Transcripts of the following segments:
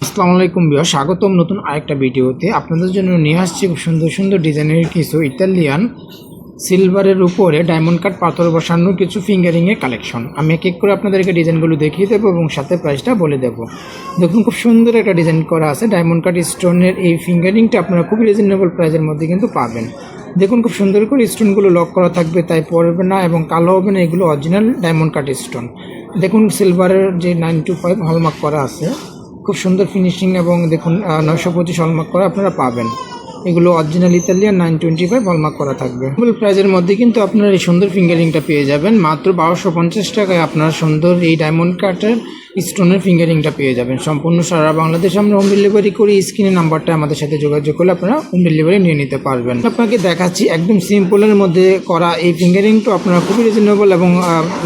আসসালামু আলাইকুম বিয়া স্বাগতম নতুন আরেকটা ভিডিওতে। আপনাদের জন্য নিয়ে আসছি খুব সুন্দর সুন্দর ডিজাইনের কিছু ইতালিয়ান সিলভারের উপরে ডায়মন্ড কাট পাথর বসানোর কিছু ফিঙ্গারিংয়ের কালেকশন আমি এক এক করে আপনাদেরকে ডিজাইনগুলো দেখিয়ে দেবো এবং সাথে প্রাইসটা বলে দেবো। দেখুন, খুব সুন্দর একটা ডিজাইন করা আছে। ডায়মন্ড কাট স্টোনের এই ফিঙ্গারিংটা আপনারা খুবই রিজনেবল প্রাইসের মধ্যে কিন্তু পাবেন। দেখুন, খুব সুন্দর করে স্টোনগুলো লক করা থাকবে, তাই পড়বে না এবং কালো হবে না, এগুলো অরিজিনাল ডায়মন্ড কাট স্টোন দেখুন সিলভারের যে নাইন টু ফাইভ হলমার্ক করা আছে খুব সুন্দর ফিনিশিং এবং দেখুন নয়শো পঁচিশ অলমার্ক করে আপনারা পাবেন। এগুলো original Italian nine twenty five hallmark করা থাকবে। ফুল প্রাইজের মধ্যে কিন্তু আপনারা এই সুন্দর ফিঙ্গারিংটা পেয়ে যাবেন। মাত্র বারোশো পঞ্চাশ টাকায় আপনারা সুন্দর এই ডায়মন্ড কাটের স্টোনের ফিঙ্গারিংটা পেয়ে যাবেন। সম্পূর্ণ সারা বাংলাদেশ আমরা হোম ডেলিভারি করি। স্ক্রিনের নাম্বারটা আমাদের সাথে যোগাযোগ করলে আপনারা হোম ডেলিভারি নিয়ে নিতে পারবেন। আপনাকে দেখাচ্ছি একদম সিম্পলের মধ্যে করা এই ফিঙ্গারিংটা আপনারা খুবই রিজনেবল এবং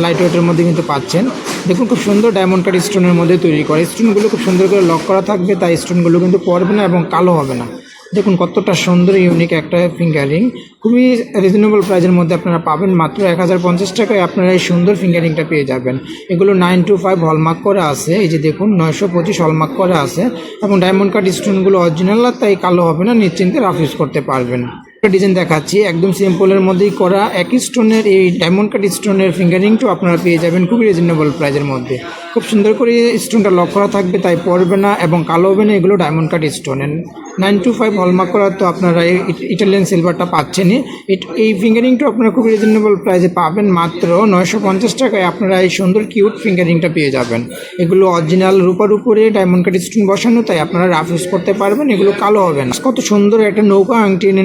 লাইট ওয়েটের মধ্যে কিন্তু পাচ্ছেন। দেখুন, খুব সুন্দর ডায়মন্ড কাট স্টোনের মধ্যে তৈরি করা। স্টোনগুলো খুব সুন্দর করে লক করা থাকবে। তাই স্টোনগুলো কিন্তু পড়বে না এবং কালো হবে না। দেখুন, কতটা সুন্দর ইউনিক একটা ফিঙ্গারিং খুবই রিজনেবল প্রাইজের মধ্যে আপনারা পাবেন। মাত্র এক হাজার পঞ্চাশ টাকায় আপনারা এই সুন্দর ফিঙ্গারিংটা পেয়ে যাবেন। এগুলো নাইন টু ফাইভ হলমার্ক করে আছে। এই যে দেখুন, নয়শো পঁচিশ হলমার্ক করে আছে। এবং ডায়মন্ড কাট স্টোনগুলো অরিজিনাল তাই কালো হবে না, নিশ্চিন্তে রাফ ইউজ করতে পারবেন। একটা ডিজাইন দেখাচ্ছি, একদম সিম্পলের মধ্যেই করা, একই স্টোনের এই ডায়মন্ড কাট স্টোনের ফিঙ্গারিংটাও আপনারা পেয়ে যাবেন খুবই রিজনেবল প্রাইজের মধ্যে। খুব সুন্দর করে স্টোনটা লক করা থাকবে, তাই পড়বে না এবং কালো হবে না, এগুলো ডায়মন্ড কাট স্টোনের নাইন টু ফাইভ হলমার্ক করা তো আপনারা এই ইটালিয়ান সিলভারটা পাচ্ছেনই। এই ফিঙ্গারিংটা আপনারা খুব রিজনেবল প্রাইসে পাবেন মাত্র নয়শো পঞ্চাশ টাকায় আপনারা এই সুন্দর কিউট ফিঙ্গারিংটা পেয়ে যাবেন। এগুলো অরিজিনাল রূপার উপরে ডায়মন্ড কাট স্টোন বসানো, তাই আপনারা রাফ ইউজ করতে পারবেন, এগুলো কালো হবে না। কত সুন্দর একটা নৌকা আংটি এনে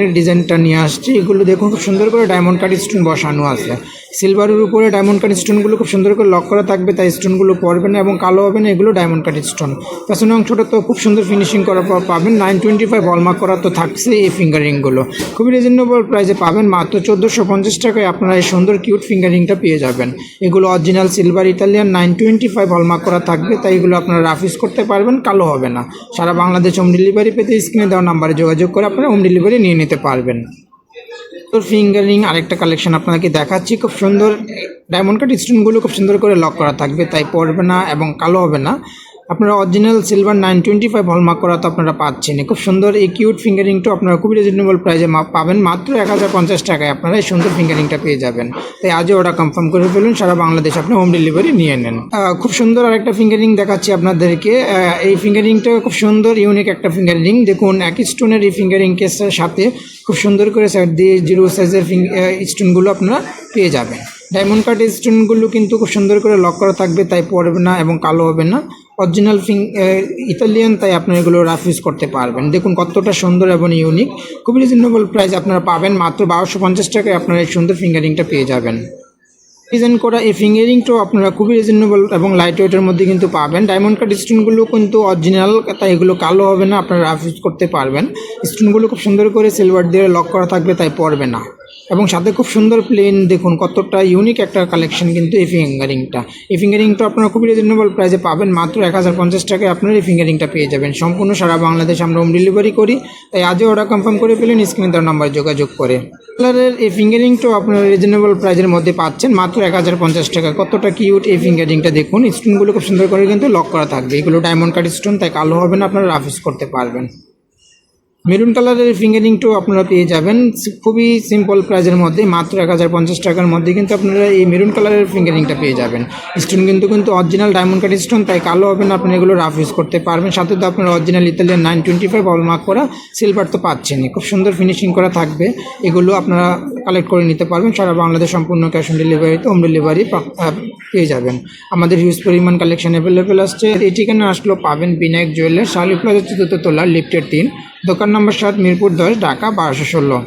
ডিজাইনটা নিয়ে আসছি। এগুলো দেখুন, খুব সুন্দর করে ডায়মন্ড কাট স্টোন বসানো আছে। সিলভারের উপরে ডায়মন্ড কাট স্টোনগুলো খুব সুন্দর করে লক করা থাকবে, তাই স্টোনগুলো পড়বে না এবং কালো হবে না, এগুলো ডায়মন্ড কাট স্টোন পেছনের অংশটা তো খুব সুন্দর ফিনিশিং করার পর পাবেন। নাইন টোয়েন্টি ফাইভ হলমার্ক করা তো থাকছে এই ফিঙ্গারিংগুলো খুবই রিজনেবল প্রাইসে পাবেন। মাত্র চোদ্দোশো পঞ্চাশ টাকায় আপনারা এই সুন্দর কিউট ফিঙ্গারিংটা পেয়ে যাবেন। এগুলো original silver Italian nine twenty five hallmark করা থাকবে, তাই এগুলো আপনারা রাফ ইউজ করতে পারবেন, কালো হবে না। সারা বাংলাদেশ হোম ডেলিভারি পেতে স্ক্রিনে দেওয়া নাম্বারে যোগাযোগ করে আপনারা হোম ডেলিভারি নিয়ে নিতে পারবেন। তোর ফিঙ্গারিং আরেকটা কালেকশন আপনাদেরকে দেখাচ্ছি। খুব সুন্দর ডায়মন্ড কাট স্টোনগুলো খুব সুন্দর করে লক করা থাকবে, তাই পড়বে না এবং কালো হবে না। আপনারা original silver nine twenty five hallmark করা তো আপনারা পাচ্ছেন। খুব সুন্দর এই কিউট ফিঙ্গারিংটা আপনারা খুবই রিজনেবল প্রাইসে পাবেন। মাত্র এক হাজার পঞ্চাশ টাকায় আপনারা এই সুন্দর ফিঙ্গারিংটা পেয়ে যাবেন। তাই আজও ওটা কনফার্ম করে ফেলুন, সারা বাংলাদেশ আপনি হোম ডেলিভারি নিয়ে নেন। খুব সুন্দর আরেকটা ফিঙ্গারিং দেখাচ্ছি আপনাদেরকে। এই ফিঙ্গারিংটা খুব সুন্দর ইউনিক একটা ফিঙ্গারিং দেখুন এক স্টোনের এই ফিঙ্গারিং কেসের সাথে খুব সুন্দর করে সাইড দিয়ে জিরো সাইজের স্টোনগুলো আপনারা পেয়ে যাবেন। ডায়মন্ড কাট স্টোনগুলো কিন্তু খুব সুন্দর করে লক করা থাকবে, তাই পড়বে না এবং কালো হবে না। অরিজিনাল ফিং ইতালিয়ান তাই আপনারা এগুলো রাফ ইউজ করতে পারবেন। দেখুন কতটা সুন্দর এবং ইউনিক খুবই রিজনেবল প্রাইস আপনারা পাবেন। মাত্র বারোশো পঞ্চাশ টাকায় আপনারা এই সুন্দর ফিঙ্গারিংটা পেয়ে যাবেন। ডিজাইন করা এই ফিঙ্গারিংটাও আপনারা খুবই রিজনেবল এবং লাইট ওয়েটের মধ্যে কিন্তু পাবেন। ডায়মন্ড কাট স্টোনগুলো কিন্তু অরিজিনাল তাই এগুলো কালো হবে না, আপনারা রাফ ইউজ করতে পারবেন। স্টোনগুলো খুব সুন্দর করে সিলভার দিয়ে লক করা থাকবে, তাই পড়বে না। এবং সাথে খুব সুন্দর প্লেন দেখুন কতটা ইউনিক একটা কালেকশন কিন্তু এই ফিঙ্গারিংটা এই ফিঙ্গারিংটা আপনারা খুবই রিজনেবল প্রাইসে পাবেন, মাত্র এক হাজার পঞ্চাশ টাকায় আপনারা এই ফিঙ্গারিংটা পেয়ে যাবেন। সম্পূর্ণ সারা বাংলাদেশ আমরা হোম ডেলিভারি করি, তাই আজও অর্ডার কনফার্ম করে ফেলেন স্ক্রিনে তার নাম্বার যোগাযোগ করে। কালারের এই ফিঙ্গারিংটাও আপনারা রিজনেবল প্রাইসের মধ্যে পাচ্ছেন, মাত্র এক হাজার পঞ্চাশ টাকা। কতটা কিউট এই ফিঙ্গারিংটা দেখুন। স্টোনগুলো খুব সুন্দর করে কিন্তু লক করা থাকবে। এগুলো ডায়মন্ড কাট স্টোন তাই কালো হবে না, আপনারা রাফ ইউজ করতে পারবেন। মেরুন কালারের ফিঙ্গারিংটাও আপনারা পেয়ে যাবেন। খুবই সিম্পল প্রাইজের মধ্যে, মাত্র এক হাজার পঞ্চাশ টাকার মধ্যে কিন্তু আপনারা এই মেরুন কালারের ফিঙ্গারিংটা পেয়ে যাবেন। স্টোন কিন্তু কিন্তু অরিজিনাল ডায়মন্ড কাট স্টোন তাই কালো হবে না আপনি এগুলো রাফ ইউজ করতে পারবেন। সাথে তো আপনার original Italian nine twenty five mark করা সিলভার তো পাচ্ছেনই। খুব সুন্দর ফিনিশিং করা থাকবে। এগুলো আপনারা কালেক্ট করে নিতে পারবেন। সারা বাংলাদেশ সম্পূর্ণ ক্যাশ অন ডেলিভারিতে হোম ডেলিভারি পেয়ে যাবেন। আমাদের হিউজ পরিমাণ কালেকশন অ্যাভেলেবেল আসছে। এই ঠিকানা আসলো পাবেন বিনায়ক জুয়েলার শালি চতুর্থ তলা লিফটের তিন, দোকান নম্বর সাত, মিরপুর দশ, ঢাকা বারোশো ষোলো।